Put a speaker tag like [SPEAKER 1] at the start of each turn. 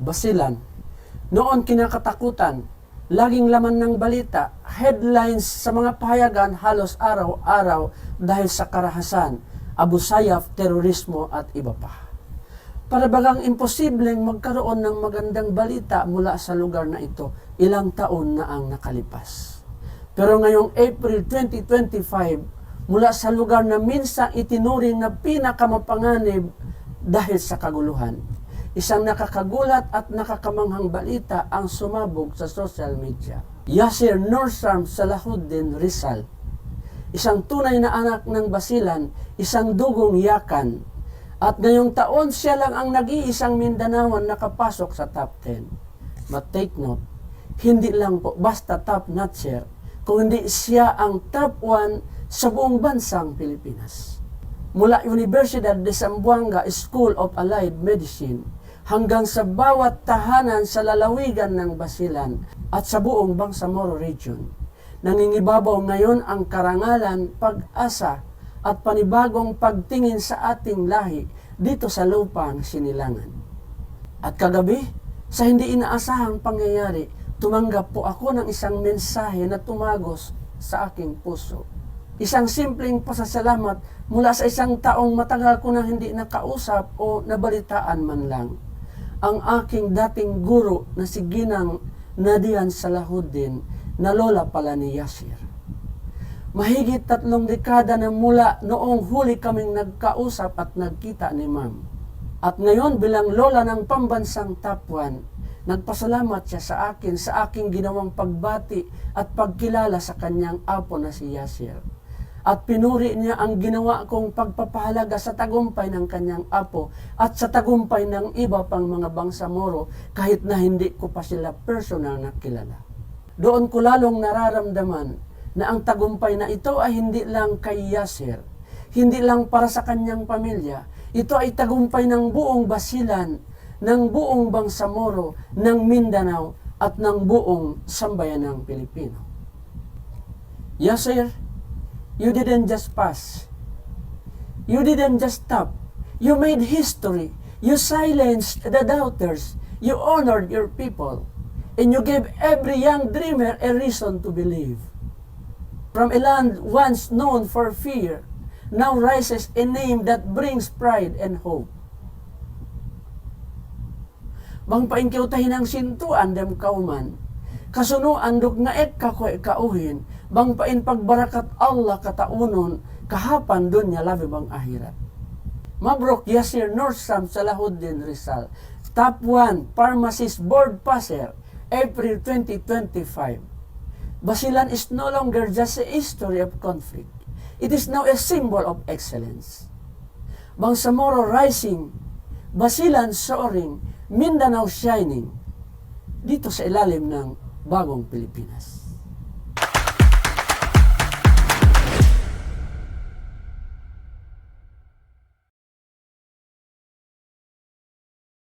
[SPEAKER 1] Basilan. Noon kinakatakutan, laging laman ng balita, headlines sa mga pahayagan halos araw-araw dahil sa karahasan, Abu Sayyaf, terorismo at iba pa. Para bagang imposibleng magkaroon ng magandang balita mula sa lugar na ito, ilang taon na ang nakalipas. Pero ngayong April 2025, mula sa lugar na minsan itinuring na pinakamapanganib dahil sa kaguluhan, isang nakakagulat at nakakamanghang balita ang sumabog sa social media. Yasir Norsam Salahuddin Rizal, isang tunay na anak ng Basilan, isang dugong yakan, at ngayong taon siya lang ang nag-iisang Mindanawan nakapasok sa top 10. But take note, hindi lang po basta top notcher, kundi siya ang top 1 sa buong bansang Pilipinas. Mula Universidad de Zamboanga School of Allied Medicine hanggang sa bawat tahanan sa lalawigan ng Basilan at sa buong Bangsamoro Region. Nangingibabaw ngayon ang karangalan, pag-asa at panibagong pagtingin sa ating lahi dito sa lupa ng sinilangan. At kagabi, sa hindi inaasahang pangyayari, tumanggap po ako ng isang mensahe na tumagos sa aking puso. Isang simpleng pasasalamat mula sa isang taong matagal ko na hindi nakausap o nabalitaan man lang. Ang aking dating guro na si Ginang Nadian Salahuddin na lola pala ni Yasir. Mahigit tatlong dekada na mula noong huli kaming nagkausap at nagkita ni Ma'am. At ngayon bilang lola ng pambansang 1, nagpasalamat siya sa akin sa aking ginawang pagbati at pagkilala sa kanyang apo na si Yasir. At pinuri niya ang ginawa kong pagpapahalaga sa tagumpay ng kanyang apo at sa tagumpay ng iba pang mga bangsamoro kahit na hindi ko pa sila personal na kilala. Doon ko lalong nararamdaman na ang tagumpay na ito ay hindi lang kay Yasir, hindi lang para sa kanyang pamilya, ito ay tagumpay ng buong Basilan, ng buong Bangsamoro, ng Mindanao, at ng buong sambayan ng Pilipino. Yasir, you didn't just pass. You didn't just stop. You made history. You silenced the doubters. You honored your people. And you gave every young dreamer a reason to believe. From a land once known for fear, now rises a name that brings pride and hope. Bang paingkaw tahin ang sintuan dem kauman, kasunuan dog nga ek kako kauhin, bang pain pagbarakat Allah kataunon, kahapan dun niya labi bang ahirat. Mabrok Yasir Norsam Salahuddin Rizal, Top 1 Pharmacist Board Passer, April 2025. Basilan is no longer just a history of conflict. It is now a symbol of excellence. Bangsamoro rising, Basilan soaring, Mindanao shining, dito sa ilalim ng bagong Pilipinas.